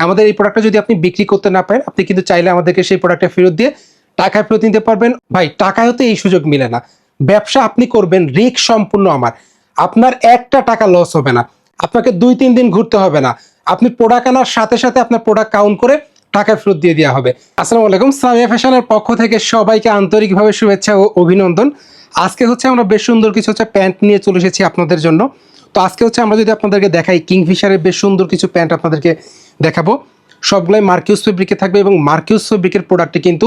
আমাদের এই প্রোডাক্টটা যদি আপনি বিক্রি করতে না পারেন, আপনি কিন্তু চাইলে আমাদেরকে সেই প্রোডাক্টটা ফেরত দিয়ে টাকায় ফেরত নিতে পারবেন। ভাই, টাকায়ও তো এই সুযোগ মিলে না। ব্যবসা আপনি করবেন, রিস্ক সম্পূর্ণ আমার। আপনার একটা টাকা লস হবে না। আপনাকে দুই, তিন দিন ঘুরতে হবে না। আপনি প্রোডাক্ট আনার সাথে সাথে আপনার প্রোডাক্ট কাউন্ট করে টাকা ফেরত দিয়ে দেওয়া হবে। আসসালামু আলাইকুম, সামিয়া ফ্যাশনের পক্ষ থেকে সবাইকে আন্তরিকভাবে শুভেচ্ছা ও অভিনন্দন। আজকে হচ্ছে আমরা বেশ সুন্দর কিছু হচ্ছে প্যান্ট নিয়ে চলে এসেছি আপনাদের জন্য। তো আজকে হচ্ছে আমরা যদি আপনাদেরকে দেখাই কিংফিশারের বেশ সুন্দর কিছু প্যান্ট আপনাদেরকে দেখাবো। সবগুলোই মার্কিউস ফেব্রিকে থাকবে এবং মার্কিউস ফেব্রিকের প্রোডাক্টে কিন্তু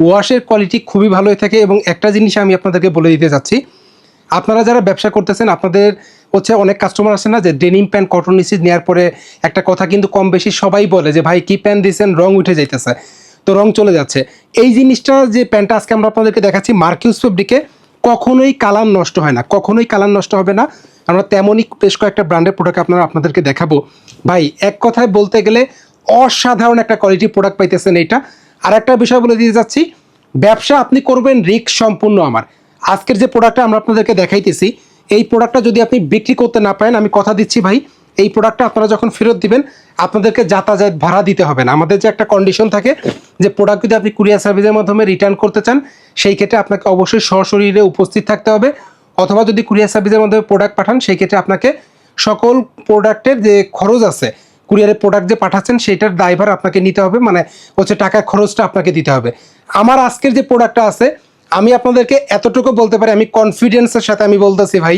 ওয়াশের কোয়ালিটি খুবই ভালোই থাকে এবং একটা জিনিস আমি আপনাদেরকে বলে দিতে যাচ্ছি আপনারা যারা ব্যবসা করতেছেন, আপনাদের হচ্ছে অনেক কাস্টমার আছে না যে ডেনিম প্যান্ট কটন নিসিস নেওয়ার পরে একটা কথা কিন্তু কম বেশি সবাই বলে যে, ভাই, কি প্যান্ট দিয়েছেন রং উঠে যাইতেছে। তো রং চলে যাচ্ছে। এই জিনিসটা যে প্যান্টটা আজকে আমরা আপনাদেরকে দেখাচ্ছি মার্কিউস ফেব্রিকে কখনোই কালার নষ্ট হয় না, কখনোই কালার নষ্ট হবে না। আমরা তেমনই বেশ কয়েকটা ব্র্যান্ডের প্রোডাক্ট আপনারা আপনাদেরকে দেখাবো। ভাই, এক কথায় বলতে গেলে অসাধারণ একটা কোয়ালিটি প্রোডাক্ট পাইতেছেন এইটা। আর একটা বিষয় বলে দিয়ে যাচ্ছি ব্যবসা আপনি করবেন রিস্ক সম্পূর্ণ আমার। আজকের যে প্রোডাক্টটা আমরা আপনাদেরকে দেখাইতেছি, এই প্রোডাক্টটা যদি আপনি বিক্রি করতে না পারেন, আমি কথা দিচ্ছি ভাই, এই প্রোডাক্টটা আপনারা যখন ফেরত দিবেন আপনাদেরকে যাতায়াত ভাড়া দিতে হবে না। আমাদের যে একটা কন্ডিশন থাকে যে প্রোডাক্ট যদি আপনি কুরিয়ার সার্ভিসের মাধ্যমে রিটার্ন করতে চান, সেই ক্ষেত্রে আপনাকে অবশ্যই সশরীরে উপস্থিত থাকতে হবে। অথবা যদি কুরিয়ার সার্ভিসের মাধ্যমে প্রোডাক্ট পাঠান, সেই ক্ষেত্রে আপনাকে সকল প্রোডাক্টের যে খরচ আছে কুরিয়ারের প্রোডাক্ট যে পাঠাচ্ছেন, সেটার ড্রাইভার আপনাকে নিতে হবে। মানে হচ্ছে টাকার খরচটা আপনাকে দিতে হবে। আমার আজকের যে প্রোডাক্টটা আছে, আমি আপনাদেরকে এতটুকু বলতে পারি, আমি কনফিডেন্সের সাথে আমি বলতেছি ভাই,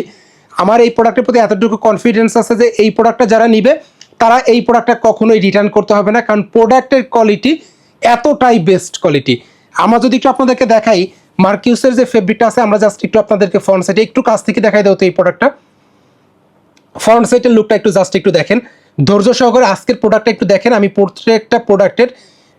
আমার এই প্রোডাক্টের প্রতি এতটুকু কনফিডেন্স আছে যে এই প্রোডাক্টটা যারা নিবে তারা এই প্রোডাক্টটা কখনোই রিটার্ন করতে হবে না, কারণ প্রোডাক্টের কোয়ালিটি এতটাই বেস্ট কোয়ালিটি আমরা যদি একটু আপনাদেরকে দেখাই মার্কিউসের যে ফেব্রিকটা আছে, আমরা জাস্ট একটু আপনাদেরকে ফ্রন্ট সাইডে একটু কাছ থেকে দেখাই দেবো তো এই প্রোডাক্টটা ফ্রন্ট সাইডের লুকটা একটু জাস্ট একটু দেখেন। ধৈর্য সহকারে আজকের প্রোডাক্টটা একটু দেখেন। আমি প্রত্যেকটা প্রোডাক্টের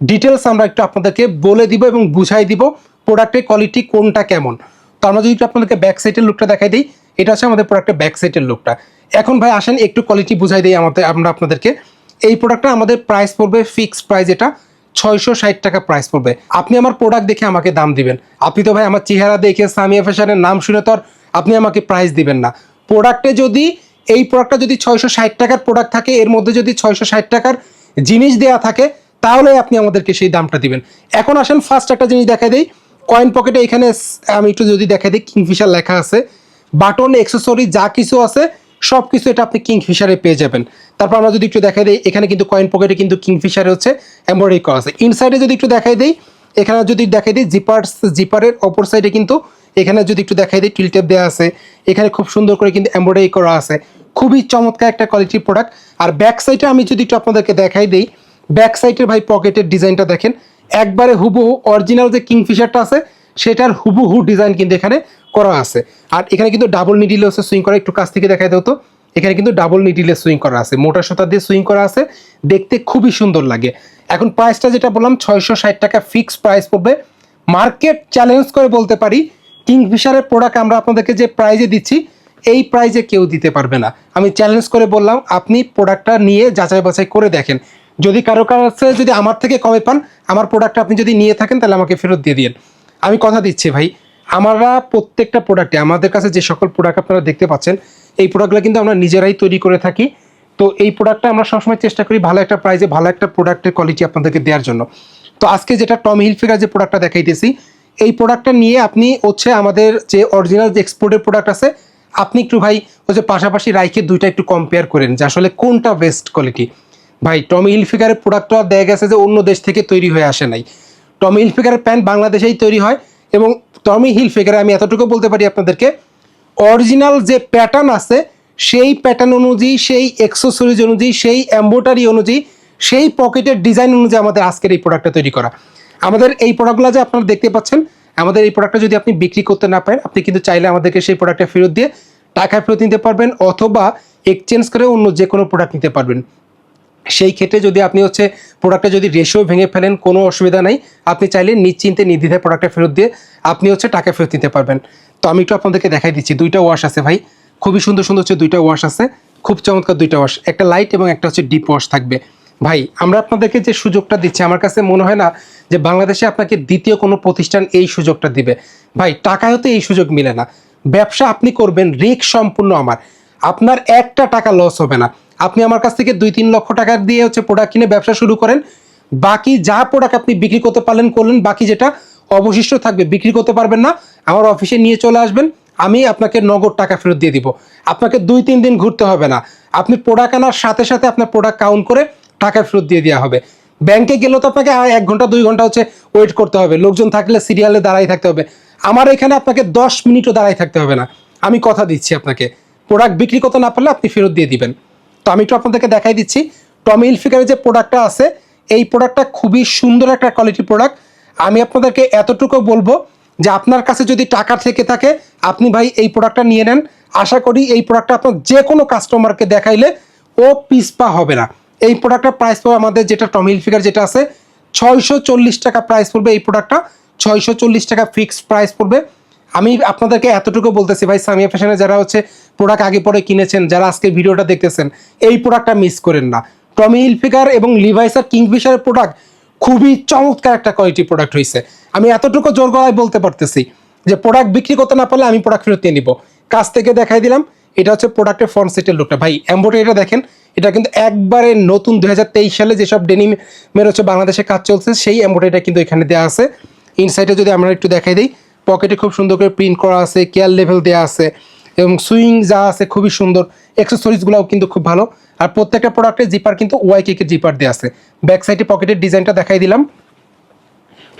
ডিটেলস আমরা একটু আপনাদেরকে বলে দিব এবং বুঝাই দিব প্রোডাক্টের কোয়ালিটি কোনটা কেমন। তো আমরা যদি একটু আপনাদেরকে ব্যাক সাইডের লুকটা দেখাই দিই, এটা হচ্ছে আমাদের প্রোডাক্টের ব্যাক সাইডের লুকটা এখন ভাই আসেন, একটু কোয়ালিটি বুঝাই দিই আমাদের, আমরা আপনাদেরকে। এই প্রোডাক্টটা আমাদের প্রাইস পড়বে ফিক্সড প্রাইস এটা, ছয়শো ষাট টাকা প্রাইস পড়বে। আপনি আমার প্রোডাক্ট দেখে আমাকে দাম দিবেন। আপনি তো ভাই আমার চেহারা দেখে সামিয়া ফ্যাশনের নাম শুনে তো আপনি আমাকে প্রাইস দিবেন না। প্রোডাক্টে যদি, এই প্রোডাক্টটা যদি ছয়শো ষাট টাকার প্রোডাক্ট থাকে, এর মধ্যে যদি ছয়শো ষাট টাকার জিনিস দেওয়া থাকে, তাহলে আপনি আমাদেরকে সেই দামটা দিবেন। এখন আসেন ফার্স্ট একটা জিনিস দেখাই দিই। কয়েন পকেটে এখানে, আমি একটু যদি দেখাই দিই কিংফিশার লেখা আছে। বাটন এক্সেসরি যা কিছু আছে সব কিছু এটা আপনি কিংফিশারে পেয়ে যাবেন। তারপর আমরা যদি একটু দেখাই দিই, এখানে কিন্তু কয়েন পকেটে কিন্তু কিংফিশারে হচ্ছে এমব্রয়ডারি করা আছে। ইনসাইডে যদি একটু দেখাই দিই, এখানে যদি দেখাই দিই জিপার জিপারের অপর সাইডে কিন্তু এখানে যদি একটু দেখাই দিই টিলটেপ দেওয়া আছে। এখানে খুব সুন্দর করে কিন্তু এমব্রয়ডারি করা আছে। খুবই চমৎকার একটা কোয়ালিটির প্রোডাক্ট আর ব্যাক সাইডে আমি যদি একটু আপনাদেরকে দেখাই দিই ব্যাক সাইডের ভাই পকেটের ডিজাইনটা দেখেন। একবারে হুবহু অরিজিনাল যে কিংফিশারটা আছে, সেটার হুবহু ডিজাইন কিন্তু এখানে করা আছে। আর এখানে কিন্তু ডাবল নিডিলে হচ্ছে সুইং করা, একটু কাছ থেকে দাও তো। এখানে কিন্তু ডাবল নিডিলে সুইং করা আছে, মোটা সুতা দিয়ে সুইং করা আছে, দেখতে খুবই সুন্দর লাগে। এখন প্রাইসটা যেটা বললাম, ছয়শো ষাট টাকা ফিক্স প্রাইস পড়বে। মার্কেট চ্যালেঞ্জ করে বলতে পারি, কিংফিশারের প্রোডাক্ট আমরা আপনাদেরকে যে প্রাইজে দিচ্ছি, এই প্রাইজে কেউ দিতে পারবে না। আমি চ্যালেঞ্জ করে বললাম, আপনি প্রোডাক্টটা নিয়ে যাচাই বাছাই করে দেখেন। যদি কারও কাছে যদি আমার থেকে কমে পান, আমার প্রোডাক্টটা আপনি যদি নিয়ে থাকেন, তাহলে আমাকে ফেরত দিয়ে দিন আমি কথা দিচ্ছি ভাই আমরা প্রত্যেকটা প্রোডাক্টে আমাদের কাছে যে সকল প্রোডাক্ট আপনারা দেখতে পাচ্ছেন, এই প্রোডাক্টগুলো কিন্তু আমরা নিজেরাই তৈরি করে থাকি। তো এই প্রোডাক্টটা আমরা সবসময় চেষ্টা করি ভালো একটা প্রাইজে ভালো একটা প্রোডাক্টের কোয়ালিটি আপনাদেরকে দেওয়ার জন্য। তো আজকে যেটা টম হিলফিগার যে প্রোডাক্টটা দেখাইতেছি, এই প্রোডাক্টটা নিয়ে আপনি হচ্ছে আমাদের যে অরিজিনাল যে এক্সপোর্টের প্রোডাক্ট আছে, আপনি একটু ভাই হচ্ছে পাশাপাশি রাইখে দুইটা একটু কম্পেয়ার করেন যে আসলে কোনটা বেস্ট কোয়ালিটি ভাই টমি হিলফিগারের প্রোডাক্টটা দেখা গেছে যে অন্য দেশ থেকে তৈরি হয়ে আসে নাই। টমি হিলফিগারের প্যান্ট বাংলাদেশেই তৈরি হয় এবং টমি হিলফিগারে আমি এতটুকু বলতে পারি আপনাদেরকে অরিজিনাল যে প্যাটার্ন আছে, সেই প্যাটার্ন অনুযায়ী, সেই এক্সেসরিজ অনুযায়ী, সেই এম্বোটারি অনুযায়ী, সেই পকেটের ডিজাইন অনুযায়ী আমাদের আজকের এই প্রোডাক্টটা তৈরি করা। আমাদের এই প্রোডাক্টগুলো যে আপনারা দেখতে পাচ্ছেন, আমাদের এই প্রোডাক্টটা যদি আপনি বিক্রি করতে না পারেন, আপনি কিন্তু চাইলে আমাদেরকে সেই প্রোডাক্টটা ফেরত দিয়ে টাকা ফেরত নিতে পারবেন, অথবা এক্সচেঞ্জ করে অন্য যে কোনো প্রোডাক্ট নিতে পারবেন। সেই ক্ষেত্রে যদি আপনি হচ্ছে প্রোডাক্টটা যদি রেশিও ভেঙে ফেলেন, কোনো অসুবিধা নাই। আপনি চাইলে নিশ্চিন্তে নির্দ্বিধায় প্রোডাক্টটা ফেরত দিয়ে আপনি হচ্ছে টাকা ফেরত দিতে পারবেন। তো আমি একটু আপনাদেরকে দেখাই দিচ্ছি। দুইটা ওয়াশ আছে ভাই। খুবই সুন্দর সুন্দর হচ্ছে দুইটা ওয়াশ আছে। খুব চমৎকার দুইটা ওয়াশ একটা লাইট এবং একটা হচ্ছে ডিপ ওয়াশ থাকবে। ভাই, আমরা আপনাদেরকে যে সুযোগটা দিচ্ছি, আমার কাছে মনে হয় না যে বাংলাদেশে আপনাকে দ্বিতীয় কোনো প্রতিষ্ঠান এই সুযোগটা দিবে। ভাই, টাকায়ও তো এই সুযোগ মিলে না। ব্যবসা আপনি করবেন, রিস্ক সম্পূর্ণ আমার। আপনার একটা টাকা লস হবে না। আপনি আমার কাছ থেকে দুই তিন লক্ষ টাকা দিয়ে হচ্ছে প্রোডাক্ট কিনে ব্যবসা শুরু করেন। বাকি যা প্রোডাক্ট আপনি বিক্রি করতে পারলেন, করলেন, বাকি যেটা অবশিষ্ট থাকবে, বিক্রি করতে পারবেন না। আমার অফিসে নিয়ে চলে আসবেন, আমি আপনাকে নগদ টাকা ফেরত দিয়ে দিব। আপনাকে দুই তিন দিন ঘুরতে হবে না। আপনি প্রোডাক্ট আনার সাথে সাথে আপনার প্রোডাক্ট কাউন্ট করে টাকা ফেরত দিয়ে দেওয়া হবে। ব্যাংকে গেলেও তো আপনাকে এক ঘণ্টা, দুই ঘণ্টা হচ্ছে ওয়েট করতে হবে। লোকজন থাকলে সিরিয়ালে দাঁড়াই থাকতে হবে। আমার এখানে আপনাকে দশ মিনিটও দাঁড়াই থাকতে হবে না। আমি কথা দিচ্ছি আপনাকে। প্রোডাক্ট বিক্রি করতে না পারলে আপনি ফেরত দিয়ে দিবেন। তো আমি একটু আপনাদেরকে দেখাই দিচ্ছি। টমি ইলফিকারের যে প্রোডাক্টটা আছে, এই প্রোডাক্টটা খুবই সুন্দর একটা কোয়ালিটি প্রোডাক্ট আমি আপনাদেরকে এতটুকু বলব যে আপনার কাছে যদি টাকা থেকে থাকে, আপনি ভাই এই প্রোডাক্টটা নিয়ে নেন। আশা করি এই প্রোডাক্টটা আপনার যে কোনো কাস্টমারকে দেখাইলে ও পিসপা হবে না। এই প্রোডাক্টটা প্রাইস পড়বে আমাদের যেটা টমি ফিগার যেটা আছে, ছয়শো চল্লিশ টাকা প্রাইস পড়বে এই প্রোডাক্টটা। ছয়শো চল্লিশ টাকা ফিক্সড প্রাইস পড়বে। আমি আপনাদেরকে এতটুকু বলতেছি ভাই, সামিয়া ফ্যাশনে যারা হচ্ছে প্রোডাক্ট আগে পরে কিনেছেন, যারা আজকে ভিডিওটা দেখতেছেন, এই প্রোডাক্টটা মিস করেন না। টমি হিলফিগার এবং লিভাইসার কিংফিশারের প্রোডাক্ট খুবই চমৎকার একটা কোয়ালিটি প্রোডাক্ট হয়েছে আমি এতটুকু জোর গলায় বলতে পারতেছি যে প্রোডাক্ট বিক্রি করতে না পারলে আমি প্রোডাক্ট ফেরত নিয়ে নিব। কাছ থেকে দেখাই দিলাম, এটা হচ্ছে প্রোডাক্টের ফ্রন্ট সেটের লুকটা ভাই এম্বোটারিটা দেখেন, এটা কিন্তু একবারে নতুন দু হাজার তেইশ সালে যেসব ডেনিমের হচ্ছে বাংলাদেশে কাজ চলছে, সেই এম্বোটারিটা কিন্তু এখানে দেওয়া আছে। ইনসাইডে যদি আমরা একটু দেখাই দিই পকেটে খুব সুন্দর করে প্রিন্ট করা আছে কেয়ার লেভেল দেওয়া আছে, এবং সুইং যা আছে খুবই সুন্দর। অ্যাক্সেসরিজগুলোও কিন্তু খুব ভালো। আর প্রত্যেকটা প্রোডাক্টের জিপার কিন্তু ওয়াই কেকের জিপার দেওয়া আছে। ব্যাক সাইডে পকেটের ডিজাইনটা দেখাই দিলাম।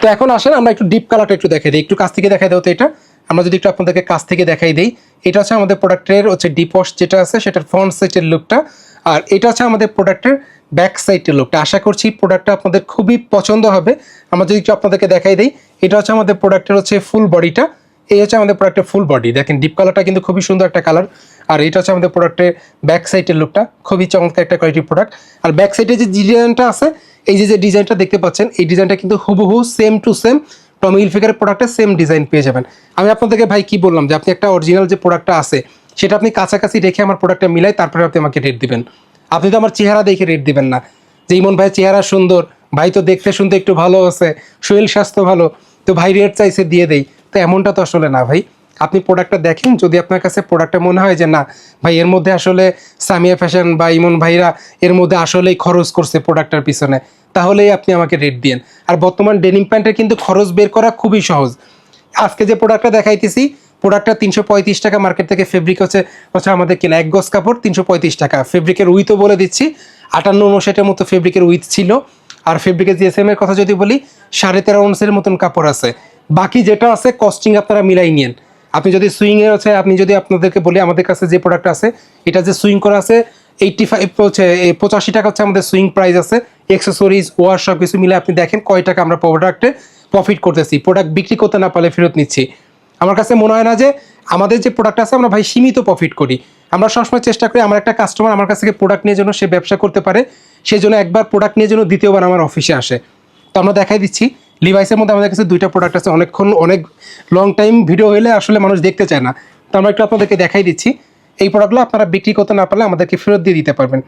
তো এখন আসেন, আমরা একটু ডিপ কালারটা একটু দেখাই দিই। একটু কাছ থেকে দেখাই দাও তো এটা। আমরা যদি একটু আপনাদেরকে কাছ থেকে দেখাই দিই, এটা হচ্ছে আমাদের প্রোডাক্টের হচ্ছে ডিপ ওয়াশ যেটা আছে, সেটার ফ্রন্ট সাইডের লুকটা আর এটা হচ্ছে আমাদের প্রোডাক্টের ব্যাক সাইডের লুকটা আশা করছি প্রোডাক্টটা আপনাদের খুবই পছন্দ হবে। আমরা যদি একটু আপনাদেরকে দেখাই দিই, এটা হচ্ছে আমাদের প্রোডাক্টের হচ্ছে ফুল বডিটা এই হচ্ছে আমাদের প্রোডাক্টের ফুল বডি দেখেন ডিপ কালারটা কিন্তু খুবই সুন্দর একটা কালার আর এটা হচ্ছে আমাদের প্রোডাক্টের ব্যাক সাইডের লুকটা খুবই চমৎকার একটা কোয়ালিটি প্রোডাক্ট আর ব্যাক সাইডে যে ডিজাইনটা আছে, এই যে যে ডিজাইনটা দেখতে পাচ্ছেন, এই ডিজাইনটা কিন্তু হুবহু সেম টু সেম টমি ইলফিগারের প্রোডাক্টের সেম ডিজাইন পেয়ে যাবেন। আমি আপনাদেরকে ভাই কি বললাম, যে আপনি একটা অরিজিনাল যে প্রোডাক্টটা আছে সেটা আপনি কাছাকাছি রেখে আমার প্রোডাক্টটা মিলাই তারপরে আপনি আমাকে রেট দিবেন। আপনি তো আমার চেহারা দেখে রেট দিবেন না। যে ইমন ভাই চেহারা সুন্দর, ভাই তো দেখতে শুনতে একটু ভালো আছে, শরীর স্বাস্থ্য ভালো, তো ভাই রেট চাইছে দিয়ে দেই। তো এমনটা তো আসলে না ভাই। আপনি প্রোডাক্টটা দেখেন, যদি আপনার কাছে প্রোডাক্টটা মনে হয় যে না, ভাই এর মধ্যে আসলে সামিয়া ফ্যাশন বা ইমন ভাইরা এর মধ্যে আসলেই খরচ করছে প্রোডাক্টটার পিছনে, তাহলেই আপনি আমাকে রেট দিন আর বর্তমান ডেনিম প্যান্টের কিন্তু খরচ বের করা খুবই সহজ। আজকে যে প্রোডাক্টটা দেখাইতেছি প্রোডাক্টটা তিনশো পঁয়ত্রিশ টাকা, মার্কেট থেকে ফেব্রিক হচ্ছে হচ্ছে আমাদের কেনা এক গজ কাপড়, তিনশো পঁয়ত্রিশ টাকা। ফেব্রিকের উইথও বলে দিচ্ছি, আটান্ন উনষাটের মতো ফেব্রিকের উইথ ছিল। আর ফেব্রিকের জিএসএম এর কথা যদি বলি, সাড়ে তেরো আউন্সের মতন কাপড় আছে। বাকি যেটা আছে কস্টিং আপনারা মিলাই নিন আপনি যদি সুইং এর হচ্ছে, আপনি যদি আপনাদেরকে বলি, আমাদের কাছে যে প্রোডাক্ট আছে, এটা যে সুইং করা আছে এইটটি ফাইভ হচ্ছে পঁচাশি টাকা হচ্ছে আমাদের সুইং প্রাইস আছে। এক্সেসরিজ ওয়ার সব কিছু মিলে আপনি দেখেন কয় টাকা আমরা প্রোডাক্টে প্রফিট করতেছি। প্রোডাক্ট বিক্রি করতে না পারলে ফেরত নিচ্ছি। আমার কাছে মনে হয় না যে আমাদের যে প্রোডাক্ট আছে, আমরা ভাই সীমিত প্রফিট করি। আমরা সবসময় চেষ্টা করি আমার একটা কাস্টমার আমার কাছ থেকে প্রোডাক্ট নিয়ে যেন সে ব্যবসা করতে পারে সেই জন্য একবার প্রোডাক্ট নিয়ে যেন দ্বিতীয়বার আমার অফিসে আসে। তো আমরা দেখাই দিচ্ছি লিভাইসের মধ্যে আমাদের কাছে দুইটা প্রোডাক্ট আছে, অনেকক্ষণ, অনেক লং টাইম ভিডিও হলে আসলে মানুষ দেখতে চায় না। তো আমরা একটু আপনাদেরকে দেখাই দিচ্ছি, এই প্রোডাক্টগুলো আপনারা বিক্রি করতে না পারলে আমাদেরকে ফেরত দিয়ে দিতে পারবেন।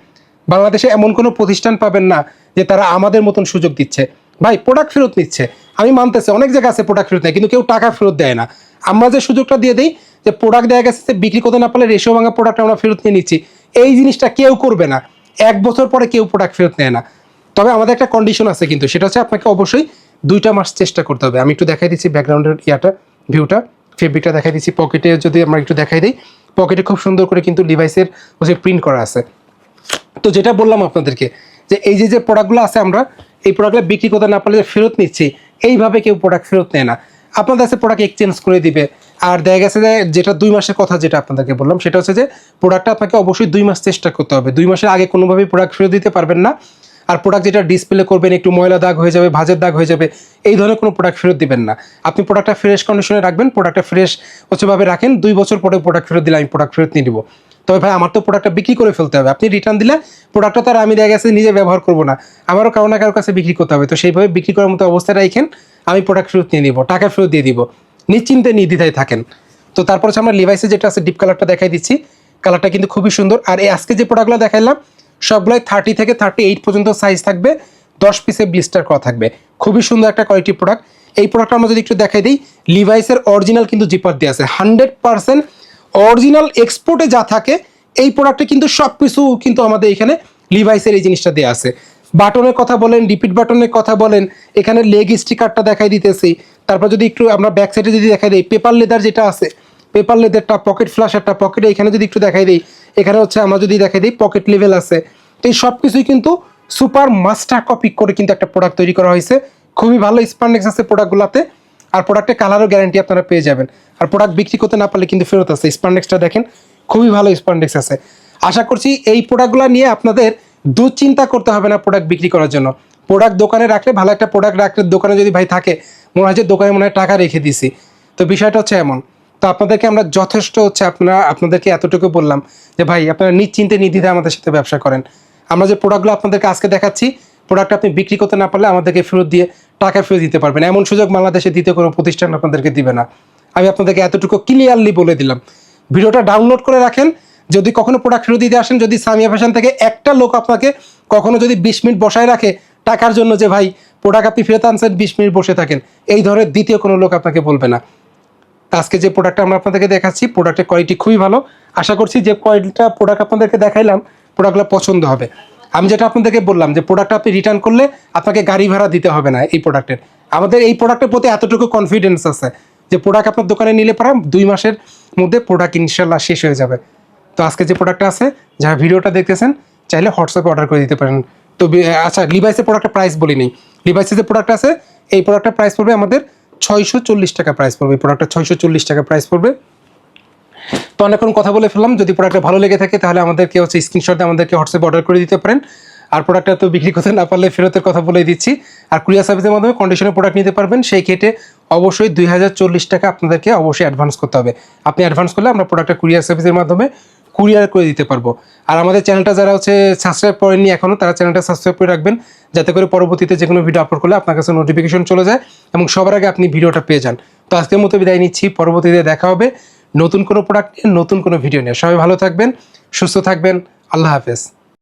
বাংলাদেশে এমন কোনো প্রতিষ্ঠান পাবেন না যে তারা আমাদের মতন সুযোগ দিচ্ছে। ভাই প্রোডাক্ট ফেরত নিচ্ছে। আমি মানতেছি, অনেক জায়গায় আছে প্রোডাক্ট ফেরত নেয়, কিন্তু কেউ টাকা ফেরত দেয় না। আমরা যে সুযোগটা দিয়ে দিই যে প্রোডাক্ট দেওয়া গেছে বিক্রি করতে না পারলে রেশিও ভাঙা প্রোডাক্ট আমরা ফেরত নিয়ে নিচ্ছি। এই জিনিসটা কেউ করবে না। এক বছর পরে কেউ প্রোডাক্ট ফেরত নেয় না। তবে আমাদের একটা কন্ডিশন আছে কিন্তু, সেটা হচ্ছে আপনাকে অবশ্যই দুইটা মাস চেষ্টা করতে হবে। আমি একটু দেখাই দিচ্ছি ব্যাকগ্রাউন্ডের ইয়াটা ভিউটা ফেব্রিকটা দেখাই দিচ্ছি। পকেটে যদি আমরা একটু দেখাই দিই পকেটে খুব সুন্দর করে কিন্তু ডিভাইসের হচ্ছে প্রিন্ট করা আছে। তো যেটা বললাম আপনাদেরকে, যে এই যে যে প্রোডাক্টগুলো আছে আমরা, এই প্রোডাক্টগুলো বিক্রি করতে না পারলে ফেরত নিচ্ছি, এইভাবে কেউ প্রোডাক্ট ফেরত নেয় না। আপনাদের কাছে প্রোডাক্ট এক্সচেঞ্জ করে দিবে। আর দেখা গেছে যে যেটা দুই মাসের কথা যেটা আপনাদেরকে বললাম, সেটা হচ্ছে যে প্রোডাক্টটা আপনাকে অবশ্যই দুই মাস চেষ্টা করতে হবে। দুই মাসের আগে কোনোভাবেই প্রোডাক্ট ফেরত দিতে পারবেন না। আর প্রোডাক্ট যেটা ডিসপ্লে করবেন, একটু ময়লা দাগ হয়ে যাবে, ভাজের দাগ হয়ে যাবে, এই ধরনের কোনো প্রোডাক্ট ফেরত দিবেন না। আপনি প্রোডাক্টটা ফ্রেশ কন্ডিশনে রাখবেন প্রোডাক্টটা ফ্রেশ হচ্ছেভাবে রাখেন, দুই বছর পরে প্রোডাক্ট ফেরত দিলে আমি প্রোডাক্ট ফেরত নিয়ে দিব তবে ভাই, আমার তো প্রোডাক্টটা বিক্রি করে ফেলতে হবে। আপনি রিটার্ন দিলে প্রোডাক্টটা তার আমি দেখা গেছে নিজে ব্যবহার করব না। আমারও কারও না কারোর কাছে বিক্রি করতে হবে। তো সেইভাবে বিক্রি করার মতো অবস্থায় রাখেন। আমি প্রোডাক্ট ফেরত নিয়ে নিব, টাকা ফেরত দিয়ে দিব। নিশ্চিন্তে নির্দ্বিধায় থাকেন। তো তারপর হচ্ছে আমরা লিভাইসে যেটা আছে ডিপ কালারটা দেখাই দিচ্ছি। কালারটা কিন্তু খুবই সুন্দর। আর এই আজকে যে প্রোডাক্টগুলো দেখাইলাম, সবগুলোই থার্টি থেকে থার্টি এইট পর্যন্ত সাইজ থাকবে। দশ পিসে ব্লিস্টার করা থাকবে। খুবই সুন্দর একটা কোয়ালিটি প্রোডাক্ট এই প্রোডাক্টটা আমরা যদি একটু দেখাই দিই লিভাইসের অরিজিনাল কিন্তু জিপার দিয়ে আছে। হান্ড্রেড পার্সেন্ট অরিজিনাল এক্সপোর্টে যা থাকে, এই প্রোডাক্টে কিন্তু সব কিছু কিন্তু আমাদের এখানে লিভাইসের এই জিনিসটা দেওয়া আছে। বাটনের কথা বলেন রিপিট বাটনের কথা বলেন, এখানে লেগ স্টিকারটা দেখাই দিতেছি। তারপর যদি একটু আমরা ব্যাক সাইডে যদি দেখাই দিই পেপার লেদার যেটা আছে পেপার লেদারটা পকেট ফ্লাশারটা পকেটে এখানে যদি একটু দেখাই দিই, এখানে হচ্ছে আমরা যদি দেখাই দিই পকেট লেভেল আছে। তো এই সব কিছুই কিন্তু সুপার মাস্টার কপি করে কিন্তু একটা প্রোডাক্ট তৈরি করা হয়েছে। খুবই ভালো স্পান্ডেক্স আছে প্রোডাক্টগুলোতে আর প্রোডাক্টের কালারও গ্যারান্টি আপনারা পেয়ে যাবেন। আর প্রোডাক্ট বিক্রি করতে না পারলে কিন্তু ফেরত আছে স্পান্ডেক্সটা দেখেন, খুবই ভালো স্পান্ডেক্স আছে। আশা করছি এই প্রোডাক্টগুলো নিয়ে আপনাদের দুশ্চিন্তা করতে হবে না প্রোডাক্ট বিক্রি করার জন্য। প্রোডাক্ট দোকানে রাখলে ভালো একটা প্রোডাক্ট রাখলে দোকানে যদি ভাই থাকে, মনে হয় যে দোকানে মনে হয় টাকা রেখে দিছি। তো বিষয়টা হচ্ছে এমন। তো আপনাদেরকে আমরা যথেষ্ট হচ্ছে আপনারা, আপনাদেরকে এতটুকু বললাম যে ভাই আপনারা নিশ্চিন্তে নির্দ্বিধায় আমাদের সাথে ব্যবসা করেন। আমরা যে প্রোডাক্টগুলো আপনাদেরকে আজকে দেখাচ্ছি প্রোডাক্ট আপনি বিক্রি করতে না পারলে আমাদেরকে ফেরত দিয়ে টাকা ফেরত দিতে পারবেন। এমন সুযোগ বাংলাদেশে দ্বিতীয় কোনো প্রতিষ্ঠান আপনাদেরকে দিবে না। আমি আপনাদেরকে এতটুকু ক্লিয়ারলি বলে দিলাম। ভিডিওটা ডাউনলোড করে রাখেন। যদি কখনো প্রোডাক্ট ফেরত দিতে আসেন, যদি সামিয়া ফ্যাশন থেকে একটা লোক আপনাকে কখনো যদি বিশ মিনিট বসায় রাখে, টাকার জন্য যে ভাই প্রোডাক্ট আপনি ফেরত আনছেন, বিশ মিনিট বসে থাকেন, এই ধরনের দ্বিতীয় কোনো লোক আপনাকে বলবে না। আজকে যে প্রোডাক্টটা আমরা আপনাদেরকে দেখাচ্ছি প্রোডাক্টের কোয়ালিটি খুবই ভালো। আশা করছি যে কোয়ালিটিটা প্রোডাক্ট আপনাদেরকে দেখাইলাম প্রোডাক্টগুলো পছন্দ হবে। আমি যেটা আপনাদেরকে বললাম যে প্রোডাক্ট আপনি রিটার্ন করলে আপনাকে গাড়ি ভাড়া দিতে হবে না এই প্রোডাক্টের আমাদের এই প্রোডাক্টের প্রতি এতটুকু কনফিডেন্স আছে যে প্রোডাক্ট আপনার দোকানে নিলে পারা দুই মাসের মধ্যে প্রোডাক্ট ইনশাল্লাহ শেষ হয়ে যাবে। তো আজকে যে প্রোডাক্টটা আছে যারা ভিডিওটা দেখতেছেন, চাইলে হোয়াটসঅ্যাপে অর্ডার করে দিতে পারেন। তো আচ্ছা লিভাইসের প্রোডাক্টের প্রাইস বলি নেই। লিভাইসের যে প্রোডাক্ট আছে, এই প্রোডাক্টের প্রাইস পড়বে আমাদের ছয়শো চল্লিশ টাকা প্রাইস পড়বে। এই প্রোডাক্টটা ছয়শো চল্লিশ টাকা প্রাইস পড়বে। তো অনেকক্ষণ কথা বলে ফেললাম, যদি প্রোডাক্টটা ভালো লেগে থাকে, তাহলে আমাদেরকে হচ্ছে স্ক্রিনশট আমাদেরকে হোয়াটসঅ্যাপে অর্ডার করে দিতে পারেন। আর প্রোডাক্টটা তো বিক্রি করতে না পারলে ফেরতের কথা বলে দিচ্ছি। আর কুরিয়ার সার্ভিসের মাধ্যমে কন্ডিশনের প্রোডাক্ট নিতে পারবেন, সেই ক্ষেত্রে অবশ্যই দুই হাজার চল্লিশ টাকা আপনাদেরকে অবশ্যই অ্যাডভান্স করতে হবে। আপনি অ্যাডভান্স করলে আমরা প্রোডাক্টটা কুরিয়ার সার্ভিসের মাধ্যমে কুরিয়ার করে দিতে পারব। আর আমাদের চ্যানেলটা যারা হচ্ছে সাবস্ক্রাইব করেননি এখনও তারা চ্যানেলটা সাবস্ক্রাইব করে রাখবেন, যাতে করে পরবর্তীতে যে কোনো ভিডিও আপলোড করলে আপনার কাছে নোটিফিকেশন চলে যায় এবং সবার আগে আপনি ভিডিওটা পেয়ে যান। তো আজকের মতো বিদায় নিচ্ছি, পরবর্তীতে দেখা হবে নতুন কোনো প্রোডাক্ট নতুন কোনো ভিডিও নিয়ে। সবাই ভালো থাকবেন, সুস্থ থাকবেন, আল্লাহ হাফেজ।